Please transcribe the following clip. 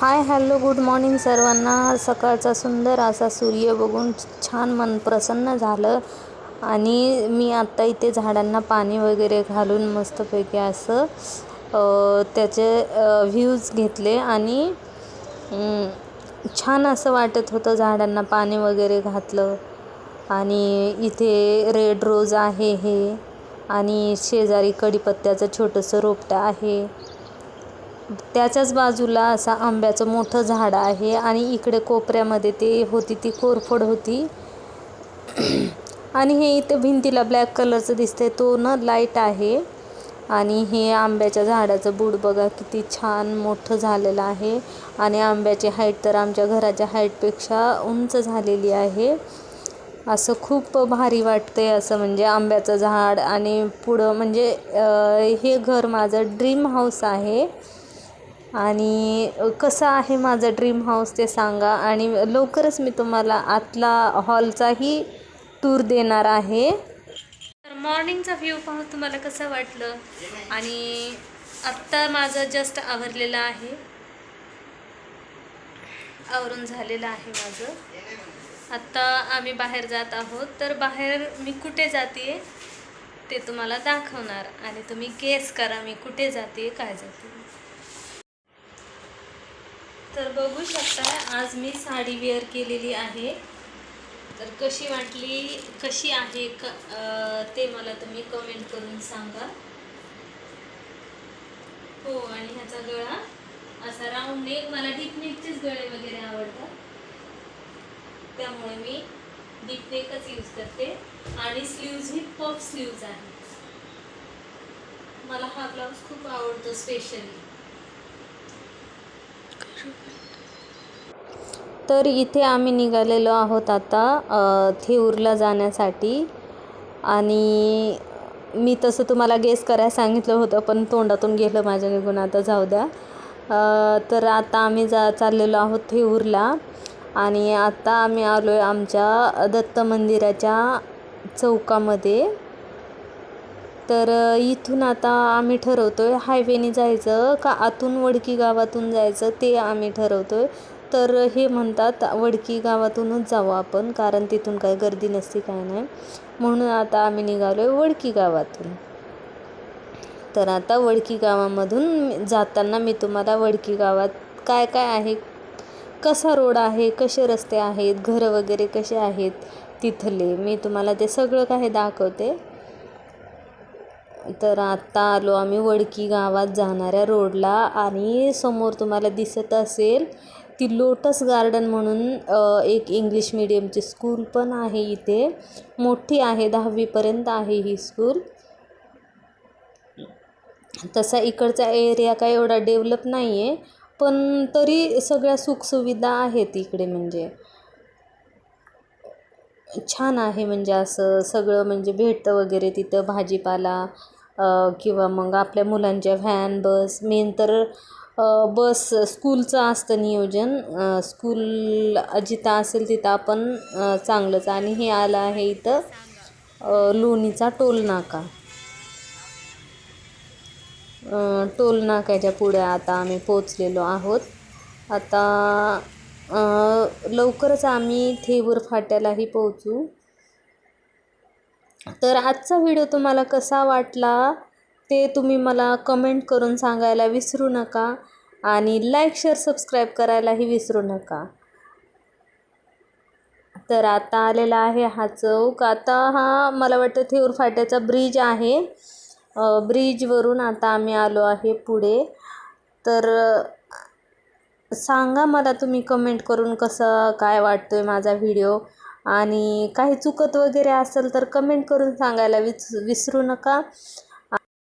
Hi hello good morning सर्वांना. सकाळचा सुंदर असा सूर्य बघून छान मन प्रसन्न झालं आणि मी आत्ता इथे झाडांना पाणी वगैरे घालून मस्तपैकी असं त्याचे व्ह्यूज घेतले आणि छान असं वाटत होतं झाडांना पाणी वगैरे घातलं. आणि इथे रेड रोज आहे हे आणि शेजारी कडीपत्त्याचं छोटंसं रोपटं आहे. त्याच्याच बाजूला असा आंब्याचं मोठं झाड आहे आणि इकडे कोपऱ्यामध्ये ते होती ती कोरफड होती. आणि हे इथं भिंतीला ब्लॅक कलरचं दिसतंय. तो ना लाइट आहे. आणि हे आंब्याच्या झाडाचं बूड बघा किती छान मोठं झालेलं आहे. आणि आंब्याची हाईट तर आमच्या घराच्या हाईटपेक्षा उंच झालेली आहे. असं खूप भारी वाटते असं म्हणजे आंब्याचं झाड. आणि पुढं म्हणजे हे घर माझं ड्रीम हाऊस आहे. आणि कसं आहे माझं ड्रीम हाऊस ते सांगा. आणि लवकरच मी तुम्हाला आतला हॉलचाही टूर देणार आहे. तर मॉर्निंगचा व्ह्यू पाहून तुम्हाला कसं वाटलं? आणि आत्ता माझं जस्ट आवरलेलं आहे. आवरून झालेलं आहे माझं. आत्ता आम्ही बाहेर जात आहोत. तर बाहेर मी कुठे जाते ते तुम्हाला दाखवणार. आणि तुम्ही गेस करा मी कुठे जाते काय जाते तर बघू शकता आज मी साडी वेअर केलेली आहे. तर कशी वाटली कशी आहे क ते मला तुम्ही कमेंट करून सांगा. हो आणि ह्याचा गळा असा राऊंड नेक मला डीपनेकचेच गळे वगैरे आवडतात. त्यामुळे मी डीपनेकच यूज करते. आणि स्लीव्ज ही पफ स्लीव्ज आहे मला हा ब्लाऊज खूप आवडतो स्पेशली तर इथे आम्ही निघालेलो आहोत आता थेऊरला जाण्यासाठी. आणि मी तसं तुम्हाला गेस करायला सांगितलं होतं पण तोंडातून गेलं माझ्या निघून. आता जाऊ द्या. तर आता आम्ही जा चाललेलो आहोत थेऊरला. आणि आता आम्ही आलो आहे आमच्या दत्त मंदिराच्या चौकामध्ये. तर इथून आता आम्ही ठरवतो आहे हायवेने जायचं का आतून वडकी गावातून जायचं ते आम्ही ठरवतो आहे तर हे म्हणतात वडकी गावातूनच जावं आपण कारण तिथून काय गर्दी नसते काय नाही. म्हणून आता आम्ही निघालो आहे वडकी गावातून. तर आता वडकी गावामधून जाताना मी तुम्हाला वडकी गावात काय काय आहे कसा रोड आहे कसे रस्ते आहेत घरं वगैरे कसे आहेत तिथले मी तुम्हाला ते सगळं काही दाखवते. तर आत्ता आलो आम्ही वडकी गावात जाणाऱ्या रोडला आणि समोर तुम्हाला दिसत असेल ती लोटस गार्डन म्हणून एक इंग्लिश मिडियमची स्कूल पण आहे इथे. मोठी आहे दहावीपर्यंत आहे ही स्कूल. तसा इकडचा एरिया काय एवढा डेव्हलप नाही आहे पण तरी सगळ्या सुखसुविधा आहेत इकडे म्हणजे. छान आहे म्हणजे असं सगळं म्हणजे भेटतं वगैरे तिथं भाजीपाला किंवा मग आपल्या मुलांच्या व्हॅन बस मेन तर बस स्कूलचं असतं नियोजन. स्कूल जिथं असेल तिथं आपण चांगलंच. आणि हे आलं आहे इथं लोणीचा टोल नाका टोल नाक्याच्या पुढे आता आम्ही पोचलेलो आहोत. आता लवकरच आम्ही थेऊर फाट्यालाही पोहोचू. तर आजचा व्हिडिओ तुम्हाला कसा वाटला ते तुम्ही मला कमेंट करून सांगायला विसरू नका आणि लाईक शेअर सबस्क्राईब करायलाही विसरू नका. तर आता आलेला आहे हा चौक. आता हा मला वाटतं थेऊर फाट्याचा ब्रिज आहे. ब्रिजवरून आता आम्ही आलो आहे पुढे. तर सांगा मला तुम्ही कमेंट करून कसं काय वाटतो आहे माझा व्हिडिओ? आणि काही चुकत वगैरे असेल तर कमेंट करून सांगायला विस विसरू नका.